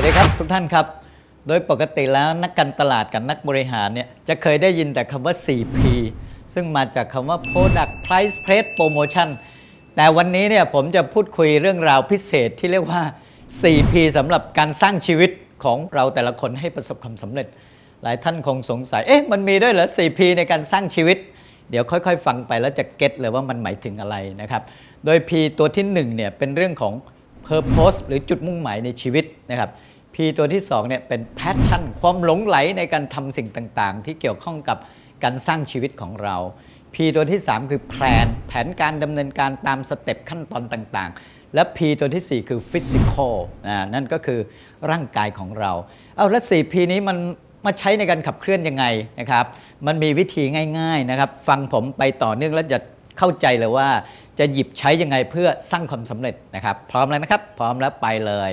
วัสดีครับทุกท่านครับ โดยปกติแล้วนักการตลาดกับนักบริหารเนี่ยจะเคยได้ยินแต่คำว่า 4P ซึ่งมาจากคำว่า Product Price Place Promotion แต่วันนี้เนี่ยผมจะพูดคุยเรื่องราวพิเศษที่เรียกว่า 4P สำหรับการสร้างชีวิตของเราแต่ละคนให้ประสบความสำเร็จ หลายท่านคงสงสัย เอ๊ะมันมีด้วยเหรอ 4P ในการสร้างชีวิต เดี๋ยวค่อยๆ ฟังไปแล้วจะเก็ตเลยว่ามันหมายถึงอะไรนะครับ โดย P ตัวที่1เนี่ยเป็นเรื่องของ Purpose หรือจุดมุ่งหมายในชีวิตนะครับ ตัวที่2เนี่ยเป็น Passion ความหลงไหลในการทำสิ่งต่างๆ ที่เกี่ยวข้องกับการสร้างชีวิตของเรา P ตัวที่ 3 คือ Plan แผนการดำเนินการตามสเต็ปขั้นตอนต่างๆ และ P ตัวทีสี่4 คือ Physical อ่านั่นก็คือร่างกายของเรา เอาแล้ว 4P นี้มันมาใช้ในการขับเคลื่อนยังไงนะครับ มันมีวิธีง่ายๆนะครับ ฟังผมไปต่อเนื่องแล้วจะเข้าใจเลยว่า จะหยิบใช้ยังไงเพื่อสร้างความสำเร็จนะครับ พร้อมแล้วนะครับ พร้อมแล้วไปเลย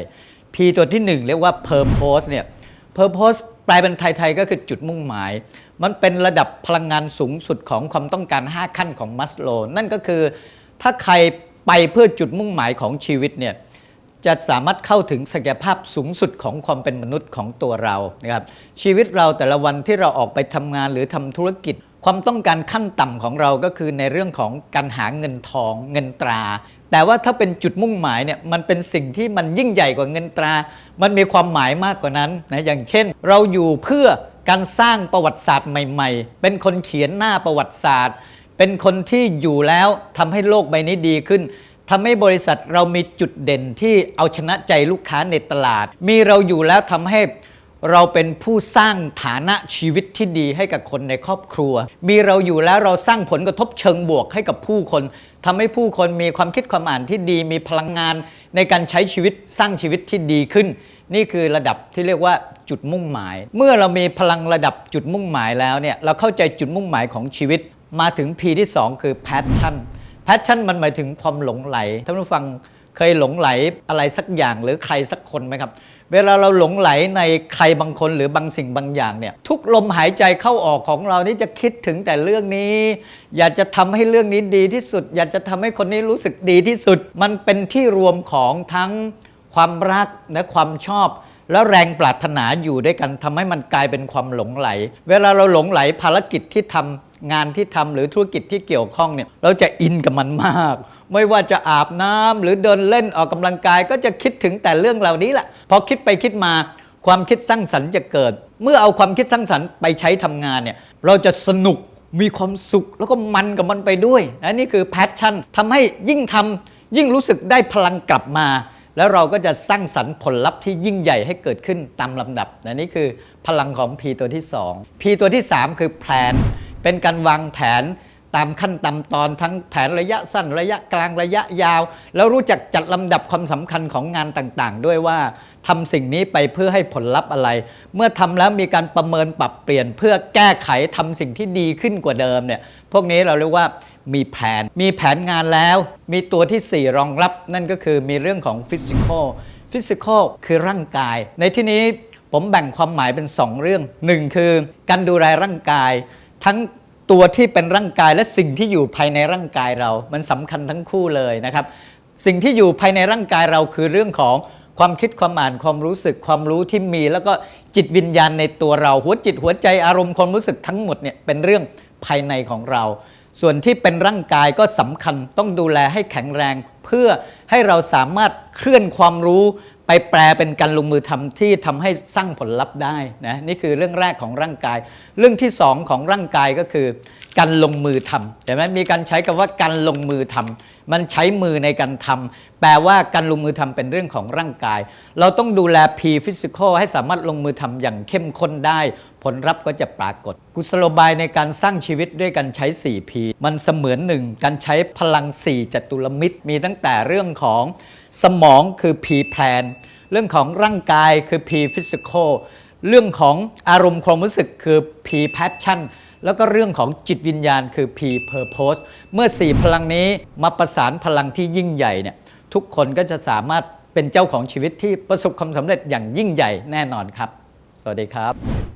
P ตัวที่ 1 เรียกว่า purpose เนี่ย purpose แปลเป็นไทย ๆ ก็คือจุดมุ่งหมาย มันเป็นระดับพลังงานสูงสุดของความต้องการ 5 ขั้นของมัสโล นั่นก็คือ ถ้าใครไปเพื่อจุดมุ่งหมายของชีวิตเนี่ยจะสามารถเข้าถึงศักยภาพสูงสุดของความเป็นมนุษย์ของตัวเรานะครับชีวิตเราแต่ละวันที่เราออกไปทำงานหรือทำธุรกิจ ความต้องการขั้นต่ำของเราก็คือในเรื่องของการหาเงินทองเงินตรา แต่ว่าถ้าเป็นจุดมุ่งหมายเนี่ยมันเป็นสิ่งที่มันยิ่งใหญ่กว่าเงินตรา มันมีความหมายมากกว่านั้นนะอย่างเช่น เราอยู่เพื่อการสร้างประวัติศาสตร์ใหม่ ๆ เป็นคนเขียนหน้าประวัติศาสตร์ เป็นคนที่อยู่แล้วทำให้โลกใบนี้ดีขึ้นทำให้บริษัทเรามีจุดเด่นที่เอาชนะใจลูกค้าในตลาด มีเราอยู่แล้วทำให้เราเป็นผู้สร้างฐานะชีวิตที่ดีให้กับคนในครอบครัว มีเราอยู่แล้วเราสร้างผลกระทบเชิงบวกให้กับผู้คน ทำให้ผู้คนมีความคิดความอ่านที่ดีมีพลังงานในการใช้ชีวิตสร้างชีวิตที่ดีขึ้น นี่คือระดับที่เรียกว่าจุดมุ่งหมาย เมื่อเรามีพลังระดับจุดมุ่งหมายแล้วเนี่ยเราเข้าใจจุดมุ่งหมายของชีวิต มาถึง P ที่ 2 คือ passion passion มันหมายถึงความหลงไหลท่านผู้ฟัง เคยหลงไหลอะไรสักอย่างหรือใครสักคนไหมครับ เวลาเราหลงไหลในใครบางคนหรือบางสิ่งบางอย่างเนี่ยทุกลมหายใจเข้าออกของเรานี่จะคิดถึงแต่เรื่องนี้ อยากจะทำให้เรื่องนี้ดีที่สุด อยากจะทำให้คนนี้รู้สึกดีที่สุด มันเป็นที่รวมของทั้งความรักและความชอบแล้วแรงปรารถนาอยู่ด้วยกันทำให้มันกลายเป็นความหลงไหล เวลาเราหลงไหลภารกิจที่ทำ งานที่ทำหรือธุรกิจที่เกี่ยวข้องเนี่ยเราจะอินกับมันมาก ไม่ว่าจะอาบน้ำหรือเดินเล่นออกกำลังกายก็จะคิดถึงแต่เรื่องเหล่านี้แหละพอคิดไปคิดมาความคิดสร้างสรรค์จะเกิด เมื่อเอาความคิดสร้างสรรค์ไปใช้ทำงานเนี่ยเราจะสนุกมีความสุขแล้วก็มันกับมันไปด้วยนะนี่คือแพชชั่นทำให้ยิ่งทำยิ่งรู้สึกได้พลังกลับมา แล้วเราก็จะสร้างสรรค์ผลลัพธ์ที่ยิ่งใหญ่ให้เกิดขึ้นตามลำดับนะนี่คือพลังของ P ตัวที่ 2 P ตัวที่ 3 คือ plan เป็นการวางแผนตามขั้นตามตอนทั้งแผนระยะสั้นระยะกลางระยะยาว แล้วรู้จักจัดลำดับความสำคัญของงานต่างๆ ด้วยว่าทำสิ่งนี้ไปเพื่อให้ผลลัพธ์อะไร เมื่อทำแล้วมีการประเมินปรับเปลี่ยน เพื่อแก้ไขทำสิ่งที่ดีขึ้นกว่าเดิมเนี่ยพวกนี้เราเรียกว่ามีแผน มีแผนงานแล้ว มีตัวที่ 4 รองรับ นั่นก็คือมีเรื่องของฟิสิกอลฟิสิกอลคือร่างกาย ในที่นี้ผมแบ่งความหมายเป็น 2 เรื่อง 1 คือการดูแลร่างกาย ทั้งตัวที่เป็นร่างกายและสิ่งที่อยู่ภายในร่างกายเรา มันสำคัญทั้งคู่เลยนะครับ สิ่งที่อยู่ภายในร่างกายเราคือเรื่องของความคิดความอ่านความรู้สึกความรู้ที่มี แล้วก็จิตวิญญาณในตัวเรา หัวจิตหัวใจอารมณ์ความรู้สึกทั้งหมดเนี่ยเป็นเรื่องภายในของเรา ส่วนที่เป็นร่างกายก็สำคัญต้องดูแลให้แข็งแรง เพื่อให้เราสามารถเคลื่อนความรู้ ไปแปลเป็นการลงมือทำที่ทำให้สร้างผลลัพธ์ได้นะนี่คือเรื่องแรกของร่างกาย เรื่องที่สองของร่างกายก็คือ การลงมือทำเห็นไหมมีการใช้คำว่าการลงมือทำมันใช้มือในการทำแปลว่าการลงมือทำเป็นเรื่องของร่างกาย เราต้องดูแล P physical ให้สามารถลงมือทำอย่างเข้มข้นได้ ผลลัพธ์ก็จะปรากฏ กุศโลบายในการสร้างชีวิตด้วยการใช้ 4P มันเสมือนหนึ่งการใช้พลัง 4จัตุรมิตร มีตั้งแต่เรื่องของสมองคือ P plan เรื่องของร่างกายคือ P physical เรื่องของอารมณ์ความรู้สึกคือ P passion แล้วก็เรื่องของจิตวิญญาณคือ P purpose เมื่อ 4 พลังนี้มาประสานพลังที่ยิ่งใหญ่เนี่ยทุกคนก็จะสามารถเป็นเจ้าของชีวิตที่ประสบความสำเร็จอย่างยิ่งใหญ่แน่นอนครับ สวัสดีครับ